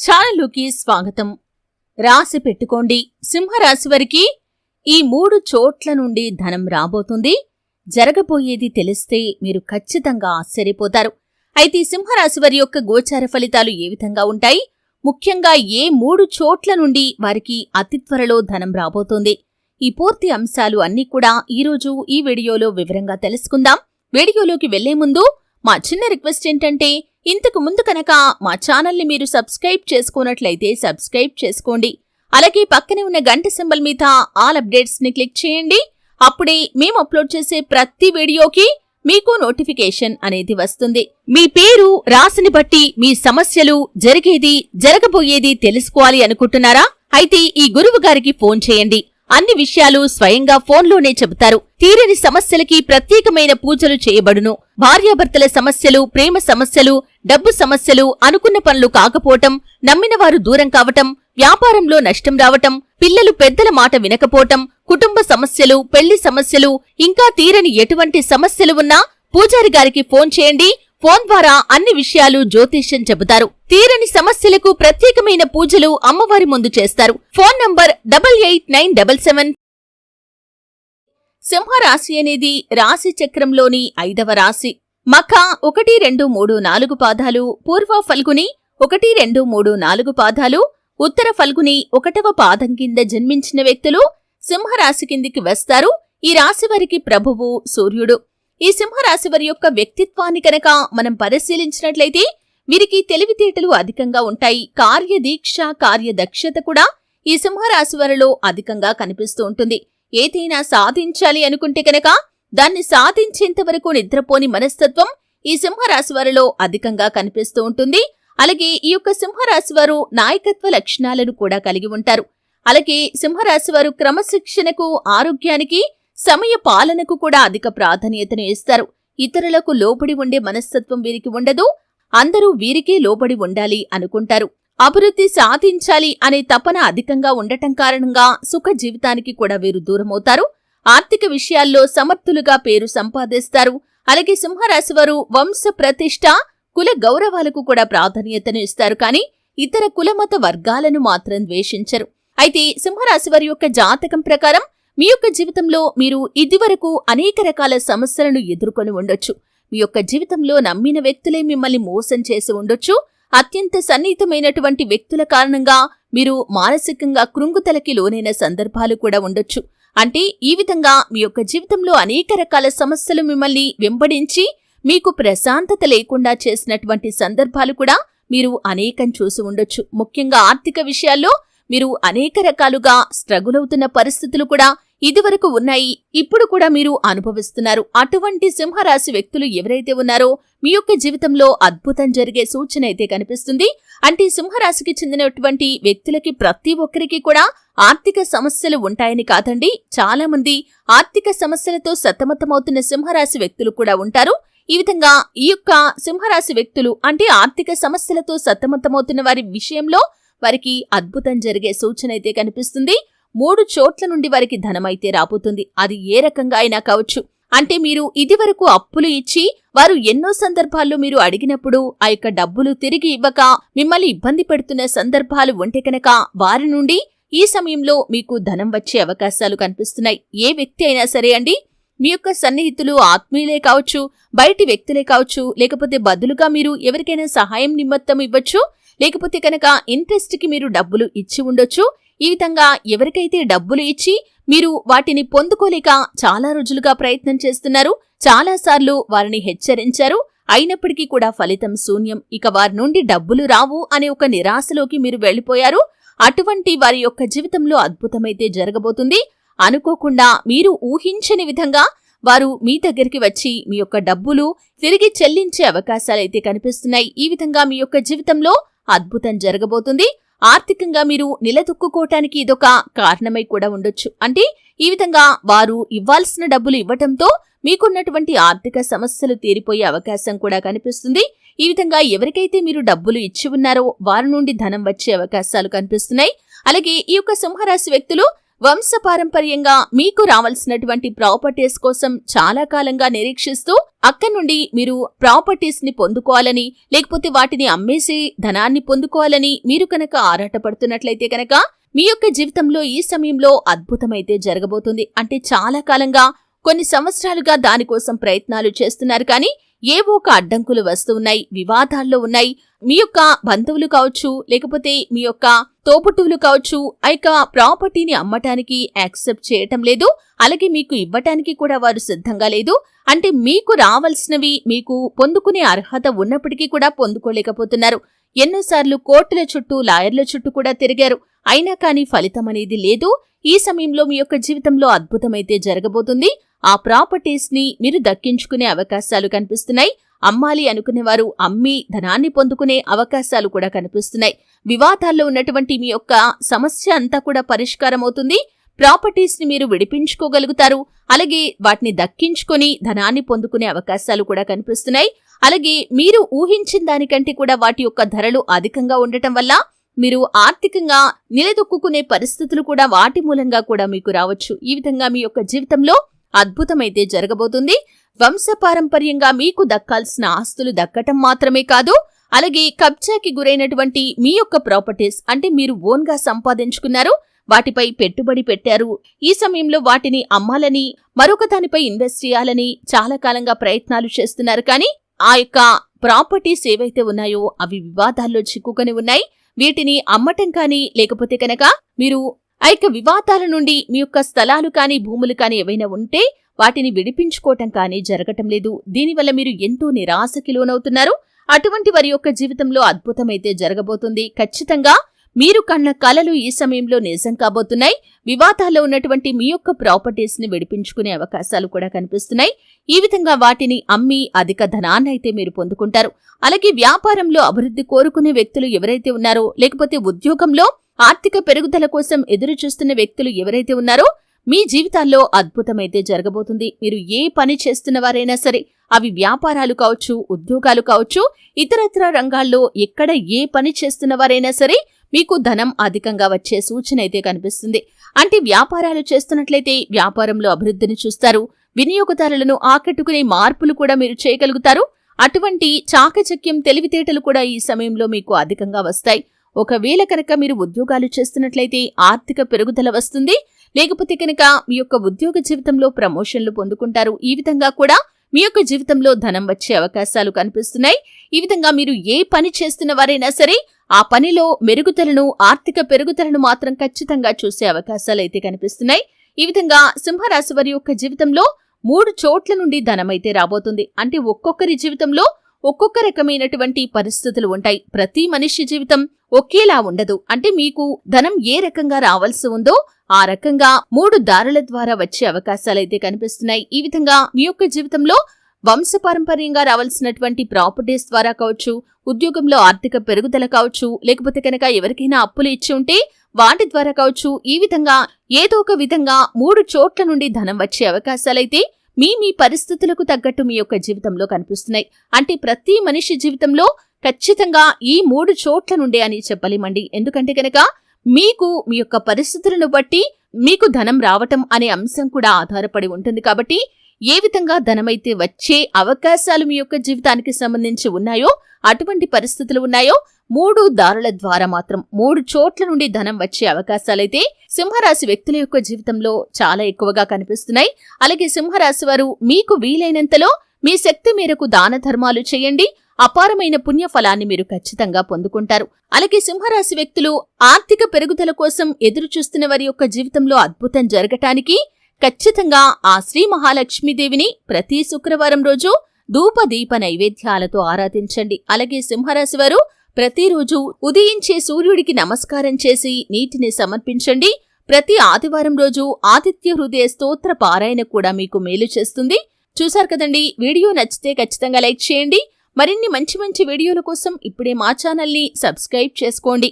ఛానల్లోకి స్వాగతం. రాసి పెట్టుకోండి. సింహరాశి వారికి ఈ మూడు చోట్ల నుండి ధనం రాబోతుంది. జరగబోయేది తెలిస్తే మీరు ఖచ్చితంగా ఆశ్చర్యపోతారు. అయితే సింహరాశి వారి యొక్క గోచార ఫలితాలు ఏ విధంగా ఉంటాయి? ముఖ్యంగా ఏ మూడు చోట్ల నుండి వారికి అతి త్వరలో ధనం రాబోతోంది? ఈ పూర్తి అంశాలు అన్నీ కూడా ఈరోజు ఈ వీడియోలో వివరంగా తెలుసుకుందాం. వీడియోలోకి వెళ్ళే ముందు మా చిన్న రిక్వెస్ట్ ఏంటంటే ఇంతకు ముందు కనుక మా ఛానల్ని మీరు సబ్స్క్రైబ్ చేసుకున్నట్లయితే సబ్స్క్రైబ్ చేసుకోండి. అలాగే పక్కనే ఉన్న గంట సింబల్ మీద ఆల్ అప్డేట్స్ని క్లిక్ చేయండి. అప్పుడే మేము అప్లోడ్ చేసే ప్రతి వీడియోకి మీకు నోటిఫికేషన్ అనేది వస్తుంది. మీ పేరు రాసిని బట్టి మీ సమస్యలు జరిగేది జరగబోయేది తెలుసుకోవాలి అనుకుంటున్నారా? అయితే ఈ గురువు గారికి ఫోన్ చేయండి. అన్ని విషయాలు స్వయంగా ఫోన్లోనే చెబుతారు. తీరని సమస్యలకి ప్రత్యేకమైన పూజలు చేయబడును. భార్యాభర్తల సమస్యలు ప్రేమ సమస్యలు డబ్బు సమస్యలు అనుకున్న పనులు కాకపోవటం నమ్మిన వారు దూరం కావటం వ్యాపారంలో నష్టం రావటం పిల్లలు పెద్దల మాట వినకపోవటం కుటుంబ సమస్యలు పెళ్ళి సమస్యలు ఇంకా తీరని ఎటువంటి సమస్యలు ఉన్నా పూజారి గారికి ఫోన్ చేయండి. ఫోన్ ద్వారా అన్ని విషయాలు జ్యోతిష్యం చెబుతారు. తీరని సమస్యలకు ప్రత్యేకమైన పూజలు అమ్మవారి ముందు చేస్తారు. Phone number double eight nine double seven. సింహరాశి అనేది రాశి చక్రంలోని ఐదవ రాశి. మఖ ఒకటి రెండు మూడు నాలుగు పాదాలు పూర్వ ఫల్గుని ఒకటి రెండు మూడు నాలుగు పాదాలు ఉత్తర ఫల్గుని ఒకటవ పాదం కింద జన్మించిన వ్యక్తులు సింహరాశి కిందికి వస్తారు. ఈ రాశి వారికి ప్రభువు సూర్యుడు. ఈ సింహరాశి వారి యొక్క వ్యక్తిత్వాన్ని కనుక మనం పరిశీలించినట్లయితే వీరికి తెలివితేటలు అధికంగా ఉంటాయి. కార్యదీక్ష కార్యదక్షత కూడా ఈ సింహరాశి వారిలో అధికంగా కనిపిస్తూ ఉంటుంది. ఏదైనా సాధించాలి అనుకుంటే కనుక దాన్ని సాధించేంత వరకు నిద్రపోని మనస్తత్వం ఈ సింహరాశి వారిలో అధికంగా కనిపిస్తూ ఉంటుంది. అలాగే ఈ యొక్క సింహరాశి వారు నాయకత్వ లక్షణాలను కూడా కలిగి ఉంటారు. అలాగే సింహరాశి వారు క్రమశిక్షణకు ఆరోగ్యానికి సమయ పాలనకు కూడా అధిక ప్రాధాన్యతను ఇస్తారు. ఇతరులకు లోబడి ఉండే మనస్తత్వం వీరికి ఉండదు. అందరూ వీరికే లోబడి ఉండాలి అనుకుంటారు. అభివృద్ధి సాధించాలి అనే తపన అధికంగా ఉండటం కారణంగా సుఖ జీవితానికి కూడా వీరు దూరమవుతారు. ఆర్థిక విషయాల్లో సమర్థులుగా పేరు సంపాదిస్తారు. అలాగే సింహరాశి వారు వంశ ప్రతిష్ట కుల గౌరవాలకు కూడా ప్రాధాన్యతను ఇస్తారు. కానీ ఇతర కులమత వర్గాలను మాత్రం ద్వేషించరు. అయితే సింహరాశి వారి యొక్క జాతకం ప్రకారం మీ యొక్క జీవితంలో మీరు ఇదివరకు అనేక రకాల సమస్యలను ఎదుర్కొని ఉండొచ్చు. మీ యొక్క జీవితంలో నమ్మిన వ్యక్తులే మిమ్మల్ని మోసం చేసి ఉండొచ్చు. అత్యంత సన్నిహితమైనటువంటి వ్యక్తుల కారణంగా మీరు మానసికంగా కృంగుతలకి లోనైన సందర్భాలు కూడా ఉండొచ్చు. అంటే ఈ విధంగా మీ యొక్క జీవితంలో అనేక రకాల సమస్యలు మిమ్మల్ని వెంబడించి మీకు ప్రశాంతత లేకుండా చేసినటువంటి సందర్భాలు కూడా మీరు అనేకం చూసి ఉండొచ్చు. ముఖ్యంగా ఆర్థిక విషయాల్లో మీరు అనేక రకాలుగా స్ట్రగుల్ అవుతున్న పరిస్థితులు కూడా ఇదివరకు ఉన్నాయి ఇప్పుడు కూడా మీరు అనుభవిస్తున్నారు. అటువంటి సింహరాశి వ్యక్తులు ఎవరైతే ఉన్నారో మీ యొక్క జీవితంలో అద్భుతం జరిగే సూచన అయితే కనిపిస్తుంది. అంటే సింహరాశికి చెందినటువంటి వ్యక్తులకి ప్రతి ఒక్కరికి కూడా ఆర్థిక సమస్యలు ఉంటాయని కాదండి. చాలా మంది ఆర్థిక సమస్యలతో సతమతమవుతున్న సింహరాశి వ్యక్తులు కూడా ఉంటారు. ఈ విధంగా ఈ యొక్క సింహరాశి వ్యక్తులు అంటే ఆర్థిక సమస్యలతో సతమతమవుతున్న వారి విషయంలో వారికి అద్భుతం జరిగే సూచన అయితే కనిపిస్తుంది. మూడు చోట్ల నుండి వారికి ధనమైతే రాబోతుంది. అది ఏ రకంగా అయినా కావచ్చు. అంటే మీరు ఇదివరకు అప్పులు ఇచ్చి వారు ఎన్నో సందర్భాల్లో మీరు అడిగినప్పుడు ఆ యొక్క డబ్బులు తిరిగి ఇవ్వక మిమ్మల్ని ఇబ్బంది పెడుతున్న సందర్భాలు ఉంటే కనుక వారి నుండి ఈ సమయంలో మీకు ధనం వచ్చే అవకాశాలు కనిపిస్తున్నాయి. ఏ వ్యక్తి అయినా సరే అండి మీ యొక్క సన్నిహితులు ఆత్మీయులే కావచ్చు బయటి వ్యక్తులే కావచ్చు లేకపోతే బదులుగా మీరు ఎవరికైనా సహాయం నిమిత్తం ఇవ్వచ్చు లేకపోతే కనుక ఇంట్రెస్ట్కి మీరు డబ్బులు ఇచ్చి ఉండొచ్చు ఈ విధంగా ఎవరికైతే డబ్బులు ఇచ్చి మీరు వాటిని పొందుకోలేక చాలా రోజులుగా ప్రయత్నం చేస్తున్నారు చాలాసార్లు వారిని హెచ్చరించారు. అయినప్పటికీ కూడా ఫలితం శూన్యం. ఇక వారి నుండి డబ్బులు రావు అనే ఒక నిరాశలోకి మీరు వెళ్ళిపోయారు. అటువంటి వారి యొక్క జీవితంలో అద్భుతమైతే జరగబోతుంది. అనుకోకుండా మీరు ఊహించని విధంగా వారు మీ దగ్గరికి వచ్చి మీ యొక్క డబ్బులు తిరిగి చెల్లించే అవకాశాలైతే కనిపిస్తున్నాయి. ఈ విధంగా మీ యొక్క జీవితంలో అద్భుతం జరగబోతుంది. ఆర్థికంగా మీరు నిలదొక్కుకోవటానికి ఇదొక కారణమై కూడా ఉండొచ్చు. అంటే ఈ విధంగా వారు ఇవ్వాల్సిన డబ్బులు ఇవ్వటంతో మీకున్నటువంటి ఆర్థిక సమస్యలు తీరిపోయే అవకాశం కూడా కనిపిస్తుంది. ఈ విధంగా ఎవరికైతే మీరు డబ్బులు ఇచ్చి ఉన్నారో వారి నుండి ధనం వచ్చే అవకాశాలు కనిపిస్తున్నాయి. అలాగే ఈ యొక్క సింహరాశి వ్యక్తులు వంశపారంపర్యంగా మీకు రావాల్సినటువంటి ప్రాపర్టీస్ కోసం చాలా కాలంగా నిరీక్షిస్తూ అక్కడి నుండి మీరు ప్రాపర్టీస్ని పొందుకోవాలని లేకపోతే వాటిని అమ్మేసి ధనాన్ని పొందుకోవాలని మీరు కనుక ఆరాటపడుతున్నట్లయితే కనుక మీ యొక్క జీవితంలో ఈ సమయంలో అద్భుతమైతే జరగబోతుంది. అంటే చాలా కాలంగా కొన్ని సంవత్సరాలుగా దానికోసం ప్రయత్నాలు చేస్తున్నారు కానీ ఏవో ఒక అడ్డంకులు వస్తూ ఉన్నాయి వివాదాల్లో ఉన్నాయి. మీ యొక్క బంధువులు కావచ్చు లేకపోతే మీ యొక్క తోపుట్టువులు కావచ్చు ఆ యొక్క ప్రాపర్టీని అమ్మటానికి యాక్సెప్ట్ చేయటం లేదు. అలాగే మీకు ఇవ్వటానికి కూడా వారు సిద్ధంగా లేదు. అంటే మీకు రావాల్సినవి మీకు పొందుకునే అర్హత ఉన్నప్పటికీ కూడా పొందుకోలేకపోతున్నారు. ఎన్నోసార్లు కోర్టుల చుట్టూ లాయర్ల చుట్టూ కూడా తిరిగారు. అయినా కానీ ఫలితం అనేది లేదు. ఈ సమయంలో మీ యొక్క జీవితంలో అద్భుతమైతే జరగబోతుంది. ఆ ప్రాపర్టీస్ని మీరు దక్కించుకునే అవకాశాలు కనిపిస్తున్నాయి. అమ్మాలి అనుకునేవారు అమ్మి ధనాన్ని పొందుకునే అవకాశాలు కూడా కనిపిస్తున్నాయి. వివాదాల్లో ఉన్నటువంటి మీ యొక్క సమస్య అంతా కూడా పరిష్కారం అవుతుంది. ప్రాపర్టీస్ని మీరు విడిపించుకోగలుగుతారు. అలాగే వాటిని దక్కించుకొని ధనాన్ని పొందుకునే అవకాశాలు కూడా కనిపిస్తున్నాయి. అలాగే మీరు ఊహించిన దానికంటే కూడా వాటి యొక్క ధరలు అధికంగా ఉండటం వల్ల మీరు ఆర్థికంగా నిలదొక్కునే పరిస్థితులు కూడా వాటి మూలంగా కూడా మీకు రావచ్చు. ఈ విధంగా మీ యొక్క జీవితంలో అద్భుతమైతే జరగబోతుంది. వంశపారంపర్యంగా మీకు దక్కాల్సిన ఆస్తులు దక్కటం మాత్రమే కాదు అలాగే కబ్జాకి గురైనటువంటి మీ యొక్క ప్రాపర్టీస్ అంటే మీరు ఓన్గా సంపాదించుకున్నారు వాటిపై పెట్టుబడి పెట్టారు. ఈ సమయంలో వాటిని అమ్మాలని మరొక దానిపై ఇన్వెస్ట్ చేయాలని చాలా కాలంగా ప్రయత్నాలు చేస్తున్నారు. కానీ ఆ యొక్క ప్రాపర్టీస్ ఏవైతే ఉన్నాయో అవి వివాదాల్లో చిక్కుకొని ఉన్నాయి. వీటిని అమ్మటం కానీ లేకపోతే కనుక మీరు ఆ యొక్క వివాదాల నుండి మీ యొక్క స్థలాలు కానీ భూములు కానీ ఏవైనా ఉంటే వాటిని విడిపించుకోవటం కానీ జరగటం లేదు. దీనివల్ల మీరు ఎంతో నిరాశకి లోనవుతున్నారు. అటువంటి వారి యొక్క జీవితంలో అద్భుతమైతే జరగబోతుంది. ఖచ్చితంగా మీరు కన్న కలలు ఈ సమయంలో నిజం కాబోతున్నాయి. వివాదాల్లో ఉన్నటువంటి మీ యొక్క ప్రాపర్టీస్ని విడిపించుకునే అవకాశాలు కూడా కనిపిస్తున్నాయి. ఈ విధంగా వాటిని అమ్మి అధిక ధనాన్ని అయితే మీరు పొందుకుంటారు. అలాగే వ్యాపారంలో అభివృద్ధి కోరుకునే వ్యక్తులు ఎవరైతే ఉన్నారో లేకపోతే ఉద్యోగంలో ఆర్థిక పెరుగుదల కోసం ఎదురు చూస్తున్న వ్యక్తులు ఎవరైతే ఉన్నారో మీ జీవితాల్లో అద్భుతమైతే జరగబోతుంది. మీరు ఏ పని చేస్తున్న వారైనా సరే అవి వ్యాపారాలు కావచ్చు ఉద్యోగాలు కావచ్చు ఇతరత్ర రంగాల్లో ఎక్కడ ఏ పని చేస్తున్న వారైనా సరే మీకు ధనం అధికంగా వచ్చే సూచన అయితే కనిపిస్తుంది. అంటే వ్యాపారాలు చేస్తున్నట్లయితే వ్యాపారంలో అభివృద్ధిని చూస్తారు. వినియోగదారులను ఆకట్టుకునే మార్పులు కూడా మీరు చేయగలుగుతారు. అటువంటి చాకచక్యం తెలివితేటలు కూడా ఈ సమయంలో మీకు అధికంగా వస్తాయి. ఒకవేళ కనుక మీరు ఉద్యోగాలు చేస్తున్నట్లయితే ఆర్థిక పెరుగుదల వస్తుంది. లేకపోతే కనుక మీ యొక్క ఉద్యోగ జీవితంలో ప్రమోషన్లు పొందుకుంటారు. ఈ విధంగా కూడా మీ యొక్క జీవితంలో ధనం వచ్చే అవకాశాలు కనిపిస్తున్నాయి. ఈ విధంగా మీరు ఏ పని చేస్తున్న వారైనా సరే ఆ పనిలో మెరుగుదలను ఆర్థిక పెరుగుదలను మాత్రం ఖచ్చితంగా చూసే అవకాశాలు అయితే కనిపిస్తున్నాయి. ఈ విధంగా సింహరాశి వారి యొక్క జీవితంలో మూడు చోట్ల నుండి ధనమైతే రాబోతుంది. అంటే ఒక్కొక్కరి జీవితంలో ఒక్కొక్క రకమైనటువంటి పరిస్థితులు ఉంటాయి. ప్రతి మనిషి జీవితం ఒకేలా ఉండదు. అంటే మీకు ధనం ఏ రకంగా రావాల్సి ఉందో ఆ రకంగా మూడు దారుల ద్వారా వచ్చే అవకాశాలైతే కనిపిస్తున్నాయి. ఈ విధంగా మీ యొక్క జీవితంలో వంశపారంపర్యంగా రావాల్సినటువంటి ప్రాపర్టీస్ ద్వారా కావచ్చు ఉద్యోగంలో ఆర్థిక పెరుగుదల కావచ్చు లేకపోతే కనుక ఎవరికైనా అప్పులు ఇచ్చి ఉంటే వాటి ద్వారా కావచ్చు ఈ విధంగా ఏదో ఒక విధంగా మూడు చోట్ల నుండి ధనం వచ్చే అవకాశాలైతే మీ మీ పరిస్థితులకు తగ్గట్టు మీ యొక్క జీవితంలో కనిపిస్తున్నాయి. అంటే ప్రతి మనిషి జీవితంలో ఖచ్చితంగా ఈ మూడు చోట్ల నుండే అని చెప్పలేమండి. ఎందుకంటే కనుక మీకు మీ యొక్క పరిస్థితులను బట్టి మీకు ధనం రావటం అనే అంశం కూడా ఆధారపడి ఉంటుంది. కాబట్టి ఏ విధంగా ధనమైతే వచ్చే అవకాశాలు మీ యొక్క జీవితానికి సంబంధించి ఉన్నాయో అటువంటి పరిస్థితులు ఉన్నాయో మూడు దారుల ద్వారా మాత్రం మూడు చోట్ల నుండి ధనం వచ్చే అవకాశాలైతే సింహరాశి వ్యక్తుల యొక్క జీవితంలో చాలా ఎక్కువగా కనిపిస్తున్నాయి. అలాగే సింహరాశి వారు మీకు వీలైనంతలో మీ శక్తి మేరకు దాన ధర్మాలు చేయండి. అపారమైన పుణ్య ఫలాన్ని మీరు ఖచ్చితంగా పొందుకుంటారు. అలాగే సింహరాశి వ్యక్తులు ఆర్థిక పెరుగుదల కోసం ఎదురు చూస్తున్న వారి యొక్క జీవితంలో అద్భుతం జరగటానికి ఖచ్చితంగా ఆ శ్రీ మహాలక్ష్మీదేవిని ప్రతి శుక్రవారం రోజు ధూపదీప నైవేద్యాలతో ఆరాధించండి. అలాగే సింహరాశి వారు ప్రతిరోజు ఉదయించే సూర్యుడికి నమస్కారం చేసి నీటిని సమర్పించండి. ప్రతి ఆదివారం రోజు ఆదిత్య హృదయ స్తోత్ర పారాయణ కూడా మీకు మేలు చేస్తుంది. చూశారు కదండి వీడియో నచ్చితే ఖచ్చితంగా లైక్ చేయండి. మరిన్ని మంచి మంచి వీడియోల కోసం ఇప్పుడే మా ఛానల్ని సబ్స్క్రైబ్ చేసుకోండి.